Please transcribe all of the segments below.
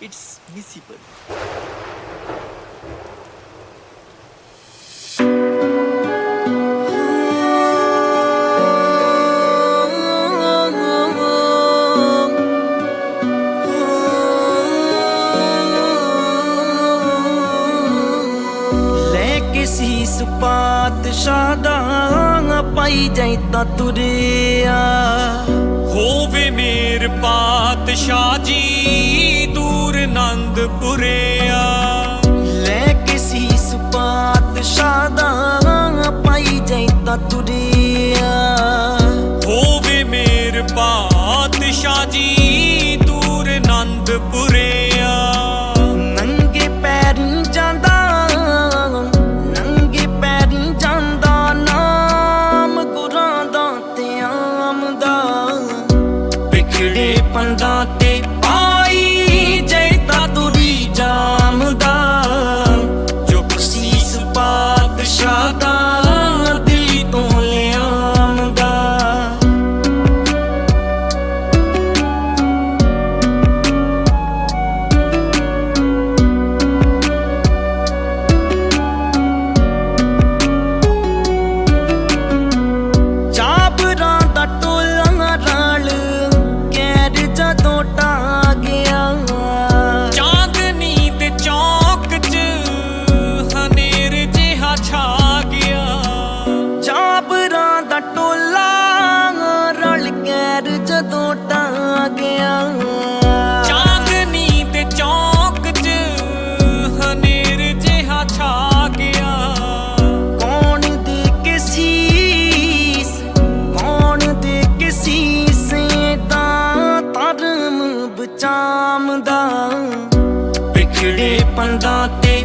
it's visible. ਸੀਸ ਪਾਤਸ਼ਾਹ ਪਾਈ ਜਾਈ ਤੁਰਿਆ ਹੋਵੇ ਮੇਰ ਪਾਤਸ਼ਾਹ ਜੀ ਸ਼ਾਦਾ ਪਾਈ ਜੈਤਾ ਤੁਰਿਆ ਹੋਵੇ ਮੇਰ ਪਾਤਸ਼ਾਹ ਜੀ ਦੂਰ ਨੰਦਪੁਰ ਚਾਮਦਾ ਵਿਖੜੇ ਪੰਦਾਂ ਤੇ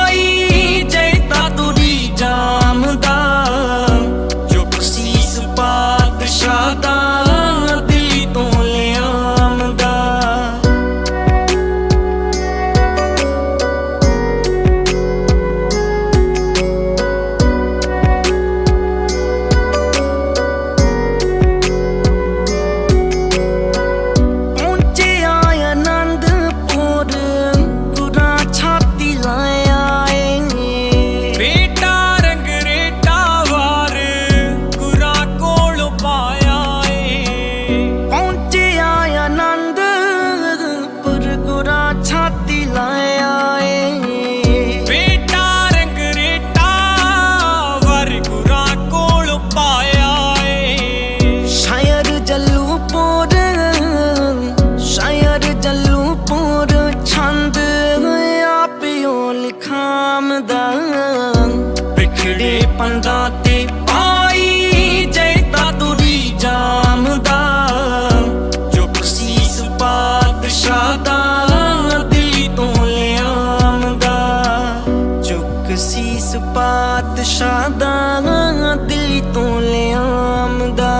ਜਿਹੜੇ ਪੰਡਾਂ ਤੇ ਪਾਈ ਜੈਤਾ ਦੁਰੀ ਜਾਮ ਦਾ ਜੋ ਕਸੀਸ ਪਾਤਸ਼ਾਹ ਦਾ ਦਿੱਲੀ ਤੋਂ ਲਿਆਮ ਦਾ ਜੋ ਕਸੀਸ ਪਾਤਸ਼ਾਹ ਦਾ ਦਿੱਲੀ ਤੋਂ ਲਿਆਮ ਦਾ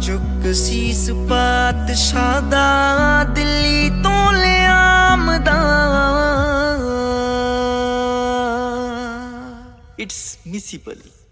ਜੋ ਕਸੀਸ ਪਾਤਸ਼ਾਹ ਦਾ it's miscible.